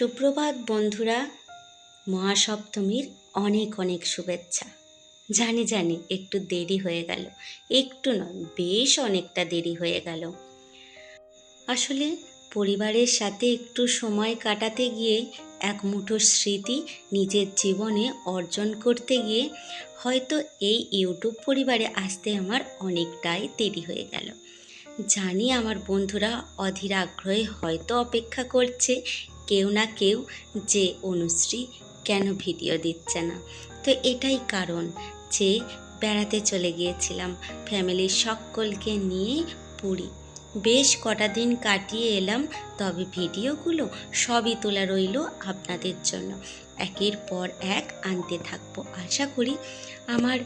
সুপ্রভাত বন্ধুরা, মহাসপ্তমীর অনেক অনেক শুভেচ্ছা। জানি জানি একটু দেরি হয়ে গেল, একটু নয়, বেশ অনেকটা দেরি হয়ে গেল। আসলে পরিবারের সাথে একটু সময় কাটাতে গিয়ে এক মুঠো স্মৃতি নিজের জীবনে অর্জন করতে গিয়ে হয়তো এই ইউটিউব পরিবারে আসতে আমার অনেকটাই দেরি হয়ে গেল। জানি আমার বন্ধুরা অধীর আগ্রহে হয়তো অপেক্ষা করছে কেউ না কেউ যে অনুশ্রী কেন ভিডিও দিচ্ছে না? তো এটাই কারণ যে বেড়াতে চলে গিয়েছিলাম। ফ্যামিলির সকলকে নিয়ে পুরী। বেশ কটা দিন কাটিয়ে এলাম, তবে ভিডিওগুলো সবই তোলা রইল আপনাদের জন্য। একের পর এক আনতে থাকব। আশা করি আমার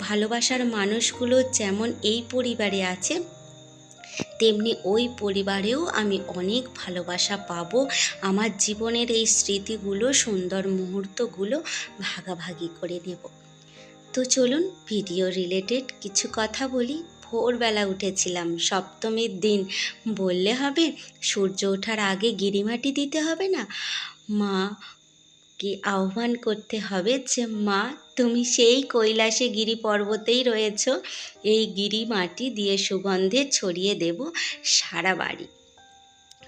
ভালোবাসার মানুষগুলো যেমন এই পরিবারে আছে তেমনি ওই পরিবারেও আমি অনেক ভালোবাসা পাবো। আমার জীবনের এই স্মৃতিগুলো, সুন্দর মুহূর্তগুলো ভাগাভাগি করে নেব। তো চলুন ভিডিও রিলেটেড কিছু কথা বলি। ভোরবেলা উঠেছিলাম, সপ্তমীর দিন। বললে হবে, সূর্য ওঠার আগে গিরিমাটি দিতে হবে না? মা কি আহ্বান করতে হবে যে, মা, তুমি সেই কৈলাসে গিরি পর্বতেই রয়েছ। এই গিরি মাটি দিয়ে সুগন্ধে ছড়িয়ে দেব সারা বাড়ি।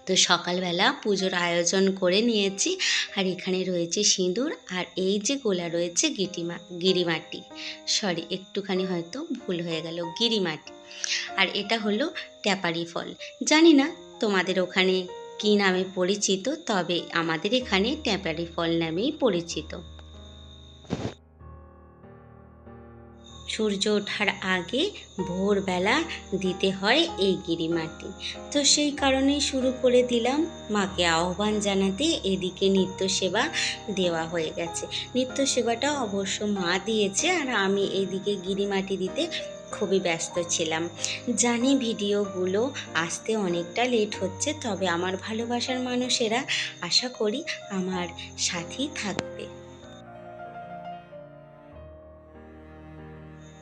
তো সকালবেলা পুজোর আয়োজন করে নিয়েছি। আর এখানে রয়েছে সিঁদুর আর এই যে গোলা রয়েছে গিটিমা, গিরিমাটি। সরি, একটুখানি হয়তো ভুল হয়ে গেল, গিরিমাটি। আর এটা হলো ট্যাপারি ফল। জানি না তোমাদের ওখানে কী নামে পরিচিত? তবে আমাদের এখানে ট্যাপারি ফল নামেই পরিচিত। সূর্য ওঠার আগে ভোরবেলা দিতে হয় এই গিরিমাটি। তো সেই কারণেই শুরু করে দিলাম। মাকে আহ্বান জানাতে এদিকে নিত্য সেবা দেওয়া হয়ে গেছে। নিত্য সেবাটা অবশ্য মা দিয়েছে আর আমি এদিকে গিরিমাটি দিতে খুবই ব্যস্ত ছিলাম। জানি ভিডিওগুলো আসতে অনেকটা লেট হচ্ছে, তবে আমার ভালোবাসার মানুষেরা আশা করি আমার সাথেই থাকবে।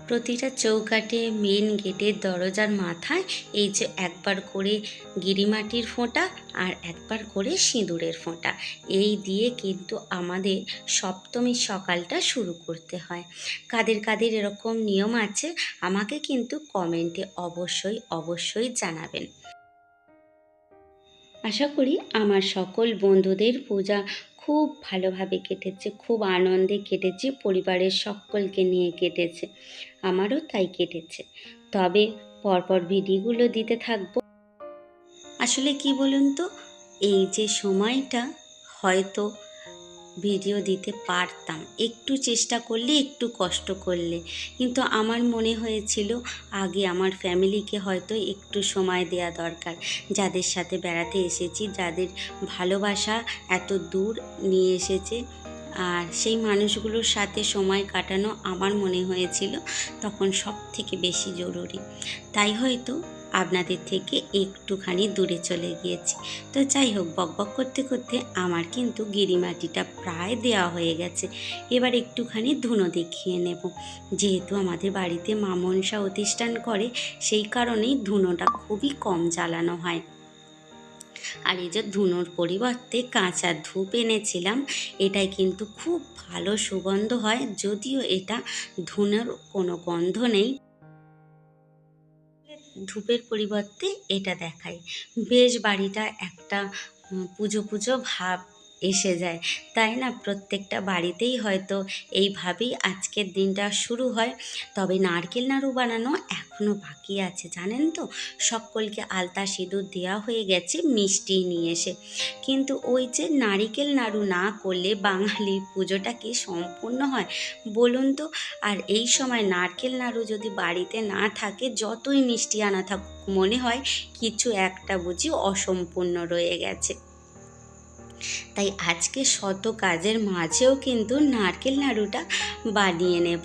প্রতিটা চৌকাটে মেন গেটের দরজার মাথায় এই যে একবার করে গিরিমাটির ফোঁটা আর একবার করে সিঁদুরের ফোঁটা। এই দিয়ে কিন্তু আমাদের সপ্তমীর সকালটা শুরু করতে হয়। কাদের কাদের এরকম নিয়ম আছে, আমাকে কিন্তু কমেন্টে অবশ্যই অবশ্যই জানাবেন। আশা করি আমার সকল বন্ধুদের পূজা খুব ভালোভাবে কেটেছে, খুব আনন্দে কেটেছে, পরিবারের সকলকে নিয়ে কেটেছে। আমারও তাই কেটেছে। তবে পরপর ভিডিওগুলো দিতে থাকব। আসলে কি বলুন তো? এই যে সময়টা, হয়তো ভিডিও দিতে পারতাম। একটু চেষ্টা করলে, একটু কষ্ট করলে। কিন্তু আমার মনে হয়েছিল, আগে আমার ফ্যামিলিকে হয়তো একটু সময় দেওয়া দরকার। যাদের সাথে বেড়াতে এসেছি, যাদের ভালোবাসা এত দূর নিয়ে এসেছে। আর সেই মানুষগুলোর সাথে সময় কাটানো আমার মনে হয়েছিল তখন সব থেকে বেশি জরুরি। তাই হয়তো আপনাদের থেকে একটুখানি দূরে চলে গিয়েছি। তো যাই হোক বকবক করতে করতে আমার কিন্তু গিরিমাটিটা প্রায় দেওয়া হয়ে গেছে। এবার একটুখানি ধুনো দেখিয়ে নেব। যেহেতু আমাদের বাড়িতে মা মনসা অতিষ্ঠান করে, সেই কারণেই ধুনোটা খুবই কম জ্বালানো হয়। আর এই যে ধুনোর পরিবর্তে কাঁচা ধূপ এনেছিলাম, এটাই কিন্তু খুব ভালো সুগন্ধ হয়, যদিও এটা ধুনোর কোনো গন্ধ নেই। ধূপের পরিবর্তে এটা দেখায়। বেশ বাড়িটা একটা পুজো পুজো ভাব এসে যায়। তাই না? প্রত্যেকটা বাড়িতেই হয়তো এইভাবেই আজকের দিনটা শুরু হয়। তবে নারকেল নাড়ু বানানো এখনও বাকি আছে, জানেন তো? সকলকে আলতা সিঁদুর দেওয়া হয়ে গেছে, মিষ্টি নিয়ে এসে। কিন্তু ওই যে নারিকেল নাড়ু না করলে বাঙালির পুজোটা কি সম্পূর্ণ হয়? বলুন তো? আর এই সময় নারকেল নাড়ু যদি বাড়িতে না থাকে, যতই মিষ্টি আনা থাকুক মনে হয় কিছু একটা বুঝি অসম্পূর্ণ রয়ে গেছে। তাই আজকে শত কাজের মাঝেও কিন্তু নারকেল নাড়ুটা বানিয়ে নেব।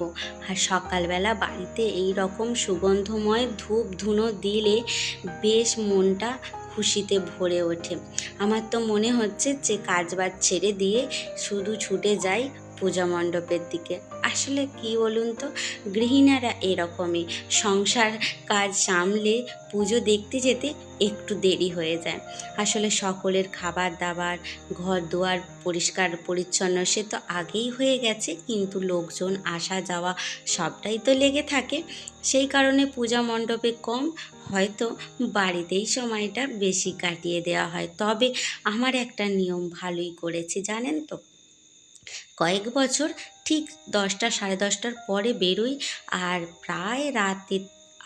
আর সকালবেলা বাড়িতে এই রকম সুগন্ধময় ধূপ ধুনো দিলে বেশ মনটা খুশিতে ভরে ওঠে। আমার তো মনে হচ্ছে যে কাজবাজ ছেড়ে দিয়ে শুধু ছুটে যাই পূজা মণ্ডপের দিকে। আসলে কি বলুন তো, গৃহিণীরা এরকমই। সংসার কাজ সামলে পুজো দেখতে যেতে একটু দেরি হয়ে যায়। আসলে সকলের খাবার দাবার ঘর দুয়ার পরিষ্কার, পরিচ্ছন্ন, সে তো আগেই হয়ে গেছে, কিন্তু লোকজন আসা যাওয়া সবটাই তো লেগে থাকে। সেই কারণে পূজা মণ্ডপে কম, হয়তো বাড়িতেই সময়টা বেশি কাটিয়ে দেওয়া হয়। তবে আমার একটা নিয়ম ভালোই করেছি, জানেন তো? কয়েক বছর ঠিক দশটা সাড়ে দশটার পরে বেরোই আর প্রায় রাতে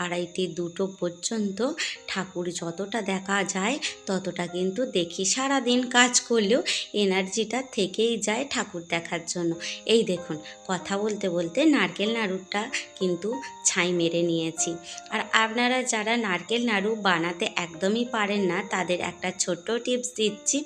আড়াইটে দুটো পর্যন্ত ঠাকুর যতটা দেখা যায় ততটা কিন্তু দেখি সারা দিন কাজ করলেও এনার্জিটা থেকেই যায় ঠাকুর দেখার জন্য। এই দেখুন, কথা বলতে বলতে নারকেল নাড়ুটা কিন্তু ছাই মেরে নিয়েছি। আর আপনারা যারা নারকেল নাড়ু বানাতে একদমই পারেন না, তাদের একটা ছোট্ট টিপস দিচ্ছি।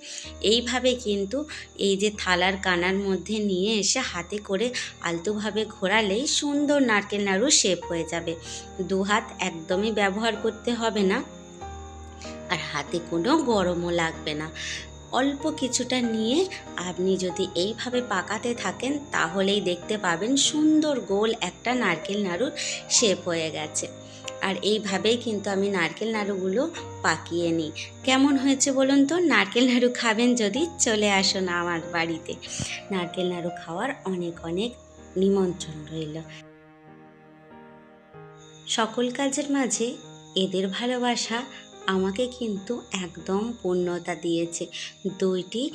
এইভাবে কিন্তু এই যে থালার কানার মধ্যে নিয়ে এসে হাতে করে আলতোভাবে ঘোরালেই সুন্দর নারকেল নাড়ু শেপ হয়ে যাবে। দু হাত একদমই ব্যবহার করতে হবে না। আর হাতে কোনো গরমও লাগবে না। অল্প কিছুটা নিয়ে আপনি যদি এইভাবে পাকাতে থাকেন, তাহলেই দেখতে পাবেন সুন্দর গোল একটা নারকেল নাড়ুর শেপ হয়ে গেছে। আর এইভাবেই কিন্তু আমি নারকেল নাড়ুগুলো পাকিয়ে নিই। কেমন হয়েছে বলুন তো? নারকেল নাড়ু খাবেন যদি, চলে আসুন আমার বাড়িতে। নারকেল নাড়ু খাওয়ার অনেক অনেক নিমন্ত্রণ রইল। সকল কাজের মাঝে এদের ভালোবাসা আমাকে কিন্তু একদম পূর্ণতা দিয়েছে। দুইটি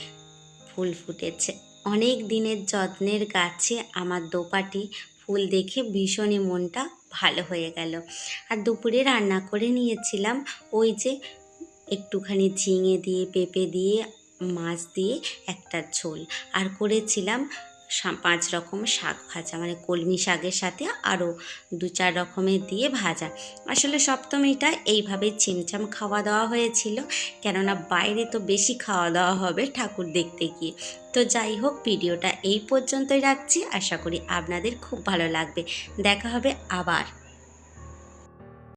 ফুল ফুটেছে। অনেক দিনের যত্নের গাছে আমার দোপাটি ফুল দেখে ভীষণই মনটা ভালো হয়ে গেল। আর দুপুরে রান্না করে নিয়েছিলাম ওই যে একটুখানি ঝিঙে দিয়ে, পেঁপে দিয়ে, মাছ দিয়ে একটা ঝোল। আর করেছিলাম পাঁচ রকম শাক ভাজা মানে কলমি শাকের সাথে আরও দু চার রকমের দিয়ে ভাজা। আসলে সপ্তমীটা এইভাবে চিমচাম খাওয়া দাওয়া হয়েছিল, কেননা বাইরে তো বেশি খাওয়া দাওয়া হবে ঠাকুর দেখতে গিয়ে। তো যাই হোক, ভিডিওটা এই পর্যন্তই রাখছি। আশা করি আপনাদের খুব ভালো লাগবে। দেখা হবে আবার।